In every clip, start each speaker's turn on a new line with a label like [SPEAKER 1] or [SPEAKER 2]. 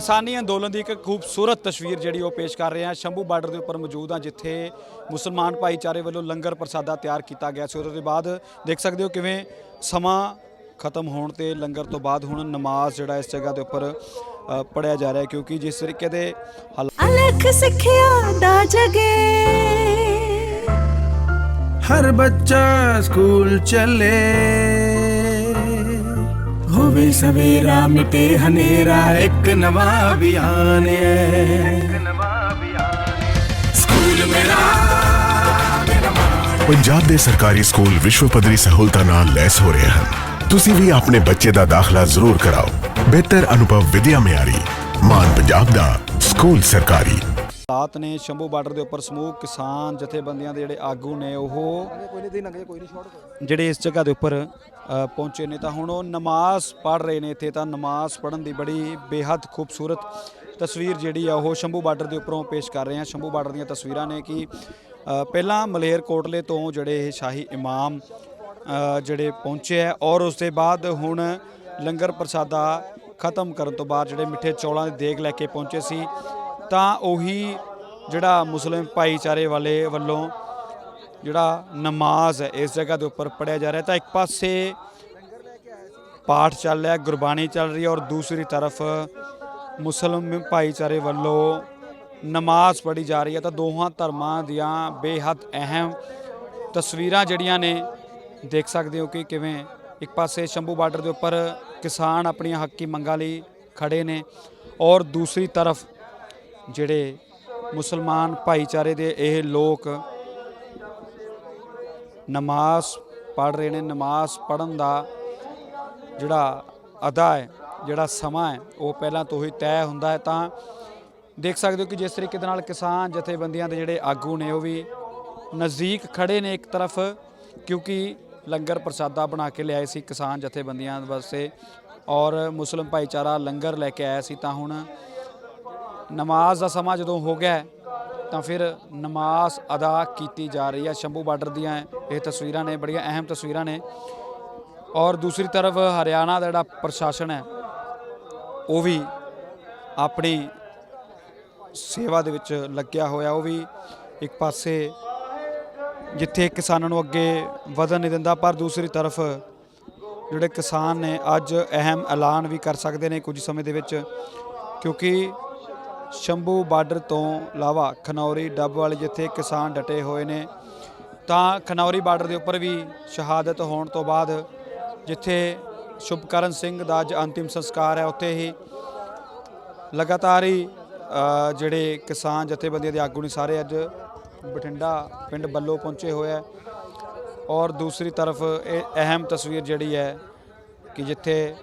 [SPEAKER 1] ਕਿਸਾਨੀ ਅੰਦੋਲਨ ਦੀ ਇੱਕ ਖੂਬਸੂਰਤ ਤਸਵੀਰ ਜਿਹੜੀ ਉਹ ਪੇਸ਼ ਕਰ ਰਹੇ ਹਾਂ। ਸ਼ੰਭੂ ਬਾਰਡਰ ਦੇ ਉੱਪਰ ਮੌਜੂਦ ਹਾਂ ਜਿੱਥੇ ਮੁਸਲਮਾਨ ਭਾਈਚਾਰੇ ਵੱਲੋਂ ਲੰਗਰ ਪ੍ਰਸਾਦਾ ਤਿਆਰ ਕੀਤਾ ਗਿਆ ਸੀ। ਉਹਦੇ ਤੋਂ ਬਾਅਦ ਦੇਖ ਸਕਦੇ ਹੋ ਕਿਵੇਂ ਸਮਾਂ ਖਤਮ ਹੋਣ ਤੇ ਲੰਗਰ ਤੋਂ ਬਾਅਦ ਹੁਣ ਨਮਾਜ਼ ਜਿਹੜਾ ਇਸ ਜਗ੍ਹਾ ਦੇ ਉੱਪਰ ਪੜਿਆ ਜਾ ਰਿਹਾ ਹੈ ਕਿਉਂਕਿ ਜਿਸ ਤਰੀਕੇ ਦੇ
[SPEAKER 2] ਅਲਖ ਸਿੱਖਿਆ ਦਾ ਜਗੇ।
[SPEAKER 3] ਹਰ ਬੱਚਾ ਸਕੂਲ ਚੱਲੇ। ਹੋਵੇ ਸਵੇਰਾ ਮਿਟੇ ਹਨੇਰਾ, ਇੱਕ ਨਵਾਂ ਅਭਿਆਨ ਹੈ। ਸਕੂਲ ਮੇਰਾ
[SPEAKER 4] ਪੰਜਾਬ ਦੇ ਸਰਕਾਰੀ ਸਕੂਲ ਵਿਸ਼ਵ ਪੱਧਰੀ ਸਹੂਲਤਾਂ ਨਾਲ ਲੈਸ ਹੋ ਰਹੇ ਹਨ। ਤੁਸੀਂ ਵੀ ਆਪਣੇ ਬੱਚੇ ਦਾ ਦਾਖਲਾ ਜ਼ਰੂਰ ਕਰਾਓ। ਬਿਹਤਰ ਅਨੁਭਵ ਵਿਦਿਆ ਮਿਆਰੀ। ਮਾਨ ਪੰਜਾਬ ਦਾ ਸਕੂਲ ਸਰਕਾਰੀ।
[SPEAKER 1] ਹਾਲਾਤ ਨੇ ਸ਼ੰਭੂ ਬਾਰਡਰ ਦੇ ਉੱਪਰ ਸਮੂਹ ਕਿਸਾਨ ਜਥੇਬੰਦੀਆਂ ਦੇ ਜਿਹੜੇ ਆਗੂ ਨੇ ਉਹ ਜਿਹੜੇ ਇਸ ਜਗ੍ਹਾ ਦੇ ਉੱਪਰ ਪਹੁੰਚੇ ਨੇ ਤਾਂ ਹੁਣ ਉਹ ਨਮਾਜ਼ ਪੜ੍ਹ ਰਹੇ ਨੇ ਇੱਥੇ ਤਾਂ ਨਮਾਜ਼ ਪੜ੍ਹਨ ਦੀ ਬੜੀ ਬੇਹੱਦ ਖੂਬਸੂਰਤ ਤਸਵੀਰ ਜਿਹੜੀ ਆ ਉਹ ਸ਼ੰਭੂ ਬਾਰਡਰ ਦੇ ਉੱਪਰੋਂ ਪੇਸ਼ ਕਰ ਰਹੇ ਹਾਂ। ਸ਼ੰਭੂ ਬਾਰਡਰ ਦੀਆਂ ਤਸਵੀਰਾਂ ਨੇ ਕਿ ਪਹਿਲਾਂ ਮਲੇਰ ਕੋਟਲੇ ਤੋਂ ਜਿਹੜੇ ਇਹ ਸ਼ਾਹੀ ਇਮਾਮ ਜਿਹੜੇ ਪਹੁੰਚੇ ਹੈ ਔਰ ਉਸ ਦੇ ਬਾਅਦ ਹੁਣ ਲੰਗਰ ਪ੍ਰਸਾਦਾ ਖਤਮ ਕਰਨ ਤੋਂ ਬਾਅਦ ਜਿਹੜੇ ਮਿੱਠੇ ਚੌਲਾਂ ਦੀ ਦੇਗ ਲੈ ਕੇ ਪਹੁੰਚੇ ਸੀ। ਤਾਂ ਉਹੀ ਜਿਹੜਾ ਮੁਸਲਿਮ ਭਾਈਚਾਰੇ ਵਾਲੇ ਵੱਲੋਂ ਜਿਹੜਾ ਨਮਾਜ਼ ਹੈ, ਇਸ ਜਗ੍ਹਾ ਦੇ ਉੱਪਰ ਪੜਿਆ ਜਾ ਰਿਹਾ ਤਾਂ ਇੱਕ ਪਾਸੇ ਪਾਠ ਚੱਲ ਰਿਹਾ, ਗੁਰਬਾਣੀ ਚੱਲ ਰਹੀ ਹੈ ਔਰ ਦੂਸਰੀ ਤਰਫ ਮੁਸਲਿਮ ਭਾਈਚਾਰੇ ਵੱਲੋਂ ਨਮਾਜ਼ ਪੜ੍ਹੀ ਜਾ ਰਹੀ ਹੈ। ਤਾਂ ਦੋਹਾਂ ਧਰਮਾਂ ਦੀਆਂ ਬੇਹੱਦ ਅਹਿਮ ਤਸਵੀਰਾਂ ਜਿਹੜੀਆਂ ਨੇ, ਦੇਖ ਸਕਦੇ ਹੋ ਕਿ ਕਿਵੇਂ ਇੱਕ ਪਾਸੇ ਸ਼ੰਭੂ ਬਾਰਡਰ ਦੇ ਉੱਪਰ ਕਿਸਾਨ ਆਪਣੀਆਂ ਹੱਕੀ ਮੰਗਾਂ ਲਈ ਖੜੇ ਨੇ ਔਰ ਦੂਸਰੀ ਤਰਫ ਜਿਹੜੇ ਮੁਸਲਮਾਨ ਭਾਈਚਾਰੇ ਦੇ ਇਹ ਲੋਕ ਨਮਾਜ਼ ਪੜ੍ਹ ਰਹੇ ਨੇ, ਨਮਾਜ਼ ਪੜਨ ਦਾ ਜਿਹੜਾ ਅਦਾ ਹੈ, ਜਿਹੜਾ ਸਮਾਂ ਹੈ, ਉਹ ਪਹਿਲਾਂ ਤੋਂ ਹੀ ਤੈਅ ਹੁੰਦਾ ਹੈ। ਤਾਂ ਦੇਖ ਸਕਦੇ ਹੋ ਕਿ ਜਿਸ ਤਰੀਕੇ ਦੇ ਨਾਲ ਕਿਸਾਨ ਜਥੇਬੰਦੀਆਂ ਦੇ ਜਿਹੜੇ ਆਗੂ ਨੇ, ਉਹ ਵੀ ਨਜ਼ਦੀਕ ਖੜੇ ਨੇ ਇੱਕ ਤਰਫ, ਕਿਉਂਕਿ ਲੰਗਰ ਪ੍ਰਸਾਦਾ ਬਣਾ ਕੇ ਲਿਆਏ ਸੀ ਕਿਸਾਨ ਜਥੇਬੰਦੀਆਂ ਵਾਸਤੇ ਔਰ ਮੁਸਲਿਮ ਭਾਈਚਾਰਾ ਲੰਗਰ ਲੈ ਕੇ ਆਇਆ ਸੀ। ਤਾਂ ਹੁਣ ਨਮਾਜ਼ ਦਾ ਸਮਾਂ ਜਦੋਂ ਹੋ ਗਿਆ ਤਾਂ ਫਿਰ ਨਮਾਜ਼ ਅਦਾ ਕੀਤੀ ਜਾ ਰਹੀ ਹੈ। ਸ਼ੰਭੂ ਬਾਰਡਰ ਦੀਆਂ ਇਹ ਤਸਵੀਰਾਂ ਨੇ, ਬੜੀਆਂ ਅਹਿਮ ਤਸਵੀਰਾਂ ਨੇ। ਔਰ ਦੂਸਰੀ ਤਰਫ ਹਰਿਆਣਾ ਦਾ ਜਿਹੜਾ ਪ੍ਰਸ਼ਾਸਨ ਹੈ, ਉਹ ਵੀ ਆਪਣੀ ਸੇਵਾ ਦੇ ਵਿੱਚ ਲੱਗਿਆ ਹੋਇਆ। ਉਹ ਵੀ ਇੱਕ ਪਾਸੇ ਜਿੱਥੇ ਕਿਸਾਨਾਂ ਨੂੰ ਅੱਗੇ ਵਧਣ ਨਹੀਂ ਦਿੰਦਾ, ਪਰ ਦੂਸਰੀ ਤਰਫ ਜਿਹੜੇ ਕਿਸਾਨ ਨੇ, ਅੱਜ ਅਹਿਮ ਐਲਾਨ ਵੀ ਕਰ ਸਕਦੇ ਨੇ ਕੁਝ ਸਮੇਂ ਦੇ ਵਿੱਚ। ਕਿਉਂਕਿ ਸ਼ੰਭੂ ਬਾਰਡਰ ਤੋਂ ਇਲਾਵਾ ਖਨੌਰੀ ਡੱਬ ਵਾਲੇ ਜਿੱਥੇ ਕਿਸਾਨ ਡਟੇ ਹੋਏ ਨੇ, ਤਾਂ ਖਨੌਰੀ ਬਾਰਡਰ ਦੇ ਉੱਪਰ ਵੀ ਸ਼ਹਾਦਤ ਹੋਣ ਤੋਂ ਬਾਅਦ ਜਿੱਥੇ ਸ਼ੁਭਕਰਨ ਸਿੰਘ ਦਾ ਅੱਜ ਅੰਤਿਮ ਸੰਸਕਾਰ ਹੈ, ਉੱਥੇ ਹੀ ਲਗਾਤਾਰ ਹੀ ਜਿਹੜੇ ਕਿਸਾਨ ਜਥੇਬੰਦੀਆਂ ਦੇ ਆਗੂ ਨੇ ਸਾਰੇ ਅੱਜ ਬਠਿੰਡਾ ਪਿੰਡ ਬੱਲੋ ਪਹੁੰਚੇ ਹੋਏ ਹੈ ਔਰ ਦੂਸਰੀ ਤਰਫ ਇਹ ਅਹਿਮ ਤਸਵੀਰ ਜਿਹੜੀ ਹੈ ਕਿ ਜਿੱਥੇ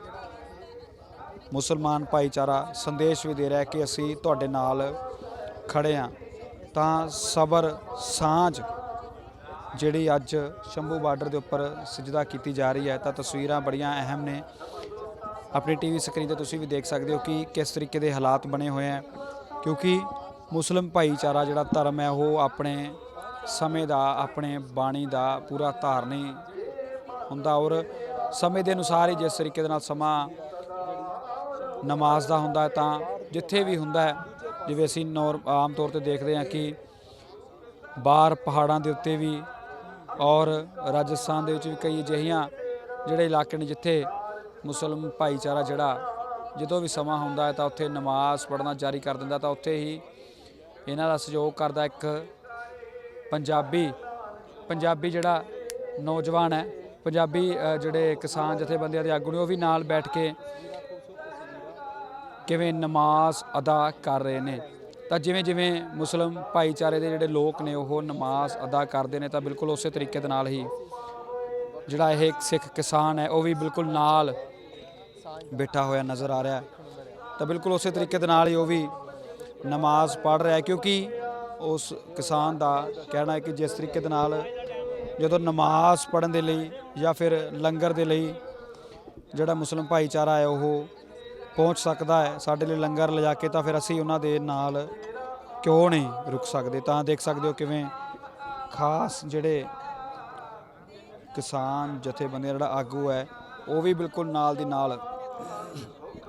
[SPEAKER 1] ਮੁਸਲਮਾਨ ਭਾਈਚਾਰਾ ਸੰਦੇਸ਼ ਵੀ ਦੇ ਰਿਹਾ ਕਿ ਅਸੀਂ ਤੁਹਾਡੇ ਨਾਲ ਖੜੇ ਹਾਂ। ਤਾਂ ਸਬਰ ਸਾਂਝ ਜਿਹੜੀ ਅੱਜ ਸ਼ੰਭੂ ਬਾਰਡਰ ਦੇ ਉੱਪਰ ਸਜਦਾ ਕੀਤੀ ਜਾ ਰਹੀ ਹੈ, ਤਾਂ ਤਸਵੀਰਾਂ ਬੜੀਆਂ ਅਹਿਮ ਨੇ। ਆਪਣੀ ਟੀਵੀ ਸਕਰੀਨ ਤੇ ਤੁਸੀਂ ਵੀ ਦੇਖ ਸਕਦੇ ਹੋ ਕਿ ਕਿਸ ਤਰੀਕੇ ਦੇ ਹਾਲਾਤ ਬਣੇ ਹੋਏ ਹੈ, ਕਿਉਂਕਿ ਮੁਸਲਿਮ ਭਾਈਚਾਰਾ ਜਿਹੜਾ ਧਰਮ ਹੈ, ਉਹ ਆਪਣੇ ਸਮੇਂ ਦਾ, ਆਪਣੇ ਬਾਣੀ ਦਾ ਪੂਰਾ ਧਾਰਨੀ ਹੁੰਦਾ ਔਰ ਸਮੇਂ ਦੇ ਅਨੁਸਾਰ ਹੀ ਜਿਸ ਤਰੀਕੇ ਦੇ ਨਾਲ ਸਮਾਂ ਨਮਾਜ਼ ਦਾ ਹੁੰਦਾ ਤਾਂ ਜਿੱਥੇ ਵੀ ਹੁੰਦਾ ਜਿਵੇਂ ਅਸੀਂ ਨੌਰ, ਆਮ ਤੌਰ ਤੇ ਦੇਖਦੇ ਹਾਂ ਕਿ ਬਾਹਰ ਪਹਾੜਾਂ ਦੇ ਉੱਤੇ ਵੀ ਔਰ ਰਾਜਸਥਾਨ ਦੇ ਵਿੱਚ ਵੀ ਕਈ ਅਜਿਹੀਆਂ ਜਿਹੜੇ ਇਲਾਕੇ ਨੇ ਜਿੱਥੇ ਮੁਸਲਮ ਭਾਈਚਾਰਾ ਜਿਹੜਾ ਜਦੋਂ ਵੀ ਸਮਾਂ ਹੁੰਦਾ ਹੈ ਤਾਂ ਉੱਥੇ ਨਮਾਜ਼ ਪੜ੍ਹਨਾ ਜਾਰੀ ਕਰ ਦਿੰਦਾ ਤਾਂ ਉੱਥੇ ਹੀ ਇਹਨਾਂ ਦਾ ਸਹਿਯੋਗ ਕਰਦਾ ਇੱਕ ਪੰਜਾਬੀ ਪੰਜਾਬੀ ਜਿਹੜਾ ਨੌਜਵਾਨ ਹੈ, ਪੰਜਾਬੀ ਜਿਹੜੇ ਕਿਸਾਨ ਜਥੇਬੰਦੀਆਂ ਦੇ ਆਗੂ ਨੇ, ਉਹ ਵੀ ਨਾਲ ਬੈਠ ਕੇ ਕਿਵੇਂ ਨਮਾਜ਼ ਅਦਾ ਕਰ ਰਹੇ ਨੇ? ਤਾਂ ਜਿਵੇਂ ਜਿਵੇਂ ਮੁਸਲਮ ਭਾਈਚਾਰੇ ਦੇ ਜਿਹੜੇ ਲੋਕ ਨੇ, ਉਹ ਨਮਾਜ਼ ਅਦਾ ਕਰਦੇ ਨੇ ਤਾਂ ਬਿਲਕੁਲ ਉਸੇ ਤਰੀਕੇ ਦੇ ਨਾਲ ਹੀ ਜਿਹੜਾ ਇਹ ਸਿੱਖ ਕਿਸਾਨ ਹੈ, ਉਹ ਵੀ ਬਿਲਕੁਲ ਨਾਲ ਬੈਠਾ ਹੋਇਆ ਨਜ਼ਰ ਆ ਰਿਹਾ। ਤਾਂ ਬਿਲਕੁਲ ਉਸੇ ਤਰੀਕੇ ਦੇ ਨਾਲ ਹੀ ਉਹ ਵੀ ਨਮਾਜ਼ ਪੜ੍ਹ ਰਿਹਾ ਕਿਉਂਕਿ ਉਸ ਕਿਸਾਨ ਦਾ ਕਹਿਣਾ ਹੈ ਕਿ ਜਿਸ ਤਰੀਕੇ ਦੇ ਨਾਲ ਜਦੋਂ ਨਮਾਜ਼ ਪੜ੍ਹਨ ਦੇ ਲਈ ਜਾਂ ਫਿਰ ਲੰਗਰ ਦੇ ਲਈ ਜਿਹੜਾ ਮੁਸਲਿਮ ਭਾਈਚਾਰਾ ਹੈ, ਉਹ ਪਹੁੰਚ ਸਕਦਾ ਹੈ, ਸਾਡੇ ਲਈ ਲੰਗਰ ਲਿਜਾ ਕੇ ਤਾਂ ਫਿਰ ਅਸੀਂ ਉਹਨਾਂ ਦੇ ਨਾਲ ਕਿਉਂ ਨਹੀਂ ਰੁਕ ਸਕਦੇ? ਤਾਂ ਦੇਖ ਸਕਦੇ ਹੋ ਕਿਵੇਂ ਖਾਸ ਜਿਹੜੇ ਕਿਸਾਨ ਜਥੇਬੰਦੀਆਂ ਜਿਹੜਾ ਆਗੂ ਹੈ, ਉਹ ਵੀ ਬਿਲਕੁਲ ਨਾਲ ਦੀ ਨਾਲ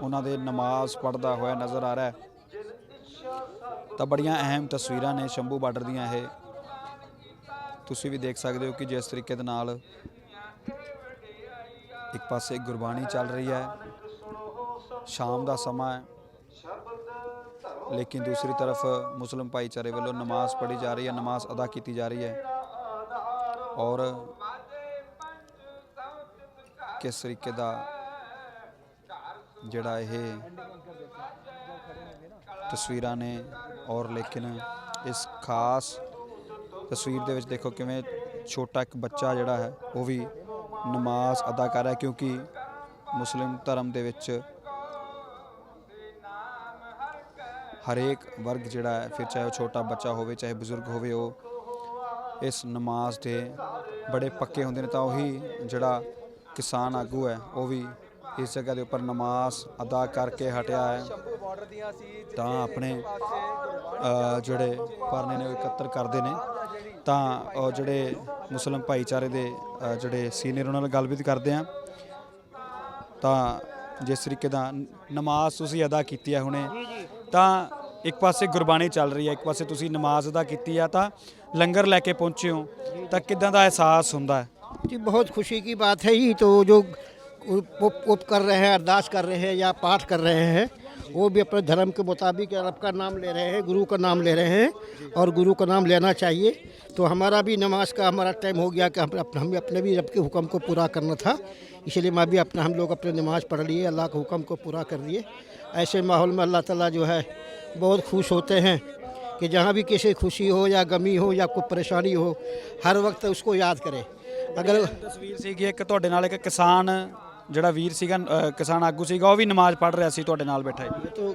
[SPEAKER 1] ਉਹਨਾਂ ਦੇ ਨਮਾਜ਼ ਪੜ੍ਹਦਾ ਹੋਇਆ ਨਜ਼ਰ ਆ ਰਿਹਾ ਹੈ। ਤਾਂ ਬੜੀਆਂ ਅਹਿਮ ਤਸਵੀਰਾਂ ਨੇ ਸ਼ੰਭੂ ਬਾਰਡਰ ਦੀਆਂ ਇਹ। ਤੁਸੀਂ ਵੀ ਦੇਖ ਸਕਦੇ ਹੋ ਕਿ ਜਿਸ ਤਰੀਕੇ ਦੇ ਨਾਲ ਇੱਕ ਪਾਸੇ ਗੁਰਬਾਣੀ ਚੱਲ ਰਹੀ ਹੈ ਸ਼ਾਮ ਦਾ ਸਮਾਂ ਹੈ। ਲੇਕਿਨ ਦੂਸਰੀ ਤਰਫ ਮੁਸਲਿਮ ਭਾਈਚਾਰੇ ਵੱਲੋਂ ਨਮਾਜ਼ ਪੜ੍ਹੀ ਜਾ ਰਹੀ ਹੈ, ਨਮਾਜ਼ ਅਦਾ ਕੀਤੀ ਜਾ ਰਹੀ ਹੈ। ਔਰ ਕਿਸ ਤਰੀਕੇ ਦਾ ਜਿਹੜਾ ਇਹ ਤਸਵੀਰਾਂ ਨੇ ਔਰ ਲੇਕਿਨ ਇਸ ਖਾਸ ਤਸਵੀਰ ਦੇ ਵਿੱਚ ਦੇਖੋ ਕਿਵੇਂ ਛੋਟਾ ਇੱਕ ਬੱਚਾ ਜਿਹੜਾ ਹੈ, ਉਹ ਵੀ ਨਮਾਜ਼ ਅਦਾ ਕਰ ਰਿਹਾ ਕਿਉਂਕਿ ਮੁਸਲਿਮ ਧਰਮ ਦੇ ਵਿੱਚ ਹਰੇਕ ਵਰਗ ਜਿਹੜਾ ਹੈ, ਫਿਰ ਚਾਹੇ ਉਹ ਛੋਟਾ ਬੱਚਾ ਹੋਵੇ, ਚਾਹੇ ਬਜ਼ੁਰਗ ਹੋਵੇ, ਉਹ ਇਸ ਨਮਾਜ਼ ਦੇ ਬੜੇ ਪੱਕੇ ਹੁੰਦੇ ਨੇ ਤਾਂ ਉਹੀ ਜਿਹੜਾ ਕਿਸਾਨ ਆਗੂ ਹੈ, ਉਹ ਵੀ ਇਸ ਜਗ੍ਹਾ ਦੇ ਉੱਪਰ ਨਮਾਜ਼ ਅਦਾ ਕਰਕੇ ਹਟਿਆ ਹੈ। ਤਾਂ ਆਪਣੇ ਜਿਹੜੇ ਪਰਨੇ ਨੇ ਉਹ ਇਕੱਤਰ ਕਰਦੇ ਨੇ। ਤਾਂ ਉਹ ਜਿਹੜੇ ਮੁਸਲਿਮ ਭਾਈਚਾਰੇ ਦੇ ਜਿਹੜੇ ਸੀਨੀਅਰ ਉਹਨਾਂ ਨਾਲ ਗੱਲਬਾਤ ਕਰਦੇ ਆ ਤਾਂ ਜਿਸ ਤਰੀਕੇ ਦਾ ਨਮਾਜ਼ ਤੁਸੀਂ ਅਦਾ ਕੀਤੀ ਹੈ ਹੁਣੇ, ਤਾਂ ਇੱਕ ਪਾਸੇ ਗੁਰਬਾਣੀ ਚੱਲ ਰਹੀ ਹੈ ਇੱਕ ਪਾਸੇ ਤੁਸੀਂ ਨਮਾਜ਼ ਅਦਾ ਕੀਤੀ ਆ ਤਾਂ ਲੰਗਰ ਲੈ ਕੇ ਪਹੁੰਚੇ ਹੋ ਤਾਂ ਕਿਦਾਂ ਦਾ ਅਹਿਸਾਸ ਹੁੰਦਾ ਹੈ
[SPEAKER 5] जी बहुत खुशी की बात है ये तो जो उप उप कर रहे हैं अरदास कर रहे हैं या पाठ कर रहे हैं वो भी अपने धर्म के मुताबिक रब का नाम ले रहे हैं गुरु का नाम ले रहे हैं और गुरु का नाम लेना चाहिए तो हमारा भी नमाज का हमारा टाइम हो गया कि हम अपने हमें अपने भी रब के हुक्म को पूरा करना था इसलिए मैं भी अपना हम लोग अपने नमाज पढ़ लिए अल्लाह के हुक्म को पूरा कर दिए ऐसे माहौल में अल्लाह ताला जो है बहुत खुश होते हैं कि जहाँ भी किसी खुशी हो या गमी हो या कोई परेशानी हो हर वक्त उसको याद करें अगर
[SPEAKER 1] ਤਸਵੀਰ ਸੀਗੀ ਇੱਕ ਤੁਹਾਡੇ ਨਾਲ ਇੱਕ ਕਿਸਾਨ ਜਿਹੜਾ ਵੀਰ ਸੀਗਾ ਅ, ਕਿਸਾਨ ਆਗੂ ਸੀਗਾ ਉਹ ਵੀ ਨਮਾਜ਼ ਪੜ੍ਹ ਰਿਹਾ ਸੀ ਤੁਹਾਡੇ ਨਾਲ ਬੈਠਾ ਹੈ
[SPEAKER 5] ये तो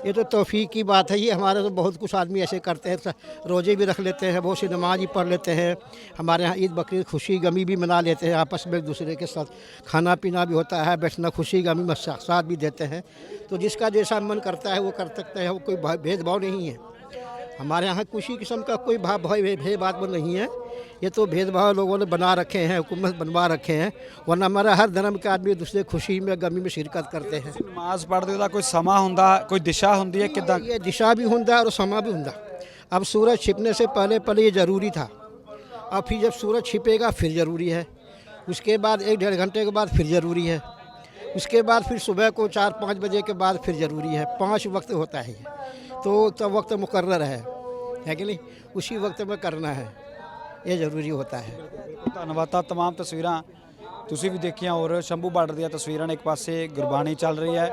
[SPEAKER 5] ये तो तोफ़ी की बात है ये हमारे तो बहुत कुछ आदमी ऐसे करते हैं रोज़े भी रख लेते हैं बहुत सी नमाज भी पढ़ लेते हैं हमारे यहाँ ईद बकरीद खुशी गमी भी मना लेते हैं आपस में एक दूसरे के साथ खाना पीना भी होता है बैठना खुशी गमी में सा- साथ भी देते हैं तो जिसका जैसा मन करता है वो कर सकते हैं वो कोई भा- भेदभाव नहीं है हमारे यहाँ किसी किस्म का कोई भाव भय भेदभाव नहीं है। ये तो भेदभाव लोगों ने बना रखे हैं हुकूमत बनवा रखे हैं वरना हमारा हर धर्म के आदमी दूसरे खुशी में गमी में शिरकत करते हैं।
[SPEAKER 1] नमाज़ पढ़ते का कोई समा हों कोई दिशा होंगी है किदा?
[SPEAKER 5] ये दिशा भी होंगे और समा भी होंगे अब सूरज छिपने से पहले पहले ये ज़रूरी था। अब फिर जब सूरज छिपेगा फिर ज़रूरी है। उसके बाद एक डेढ़ घंटे के बाद फिर ज़रूरी है। उसके बाद फिर सुबह को चार पाँच बजे के बाद फिर ज़रूरी है पाँच वक्त होता है ये तो तब वक्त मुकर्र है है कि नहीं उसी वक्त में करना है ये ज़रूरी होता है
[SPEAKER 1] ਧੰਨਵਾਦ ਤਾਂ तमाम ਤਸਵੀਰਾਂ ਤੁਸੀਂ ਵੀ ਦੇਖੀਆਂ ਔਰ ਸ਼ੰਭੂ ਬਾਰਡਰ ਦੀਆਂ ਤਸਵੀਰਾਂ ਨੇ ਇੱਕ ਪਾਸੇ ਗੁਰਬਾਣੀ ਚੱਲ ਰਹੀ ਹੈ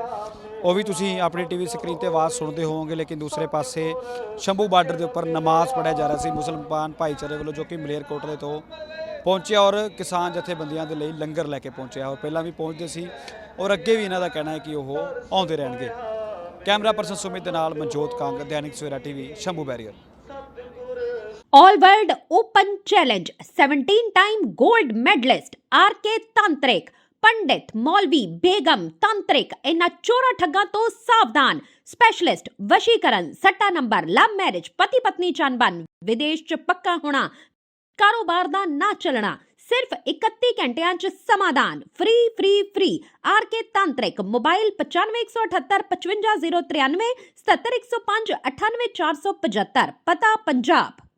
[SPEAKER 1] ਉਹ ਵੀ ਤੁਸੀਂ ਆਪਣੀ ਟੀਵੀ ਸਕਰੀਨ ਤੇ ਆਵਾਜ਼ ਸੁਣਦੇ ਹੋਵੋਗੇ ਲੇਕਿਨ ਦੂਸਰੇ ਪਾਸੇ ਸ਼ੰਭੂ ਬਾਰਡਰ ਦੇ ਉੱਪਰ ਨਮਾਜ਼ ਪੜਿਆ ਜਾ ਰਿਹਾ ਸੀ ਮੁਸਲਮਾਨ ਭਾਈਚਾਰੇ ਵੱਲੋਂ ਜੋ ਕਿ ਮਲੇਰਕੋਟਲੇ ਤੋਂ ਪਹੁੰਚਿਆ ਔਰ ਕਿਸਾਨ ਜਥੇਬੰਦੀਆਂ ਦੇ ਲਈ ਲੰਗਰ ਲੈ ਕੇ ਪਹੁੰਚਿਆ। ਔਰ ਪਹਿਲਾਂ ਵੀ ਪਹੁੰਚਦੇ ਸੀ ਔਰ ਅੱਗੇ ਵੀ ਇਹਨਾਂ ਦਾ ਕਹਿਣਾ ਹੈ ਕਿ ਉਹ ਆਉਂਦੇ ਰਹਿਣਗੇ। ਕੈਮਰਾ ਪਰਸਨ ਸੁਮਿਤ ਦੇ ਨਾਲ Manjot Kang, Dainik Savera TV, Shambhu barrier.
[SPEAKER 6] All World Open Challenge 17 time gold medalist RK Tantrik ਪੰਡਿਤ ਮੌਲਵੀ ਬੇਗਮ ਤੰਤਰਿਕ ਇਹਨਾਂ ਚੋਰਾ ਠੱਗਾਂ ਤੋਂ ਸਾਵਧਾਨ ਸਪੈਸ਼ਲਿਸਟ ਵਸ਼ੀਕਰਨ, ਸੱਟਾ ਨੰਬਰ ਲਵ ਮੈਰਿਜ ਪਤੀ ਪਤਨੀ ਚੰਬਨ ਵਿਦੇਸ਼ ਚ ਪੱਕਾ ਹੋਣਾ ਕਾਰੋਬਾਰ ਦਾ ਨਾ ਚੱਲਣਾ, ਸਿਰਫ 31 ਘੰਟਿਆਂ ਚ ਸਮਾਧਾਨ free free free R K Tantrik, mobile 9518 55093 77105 98475 ਪਤਾ ਪੰਜਾਬ।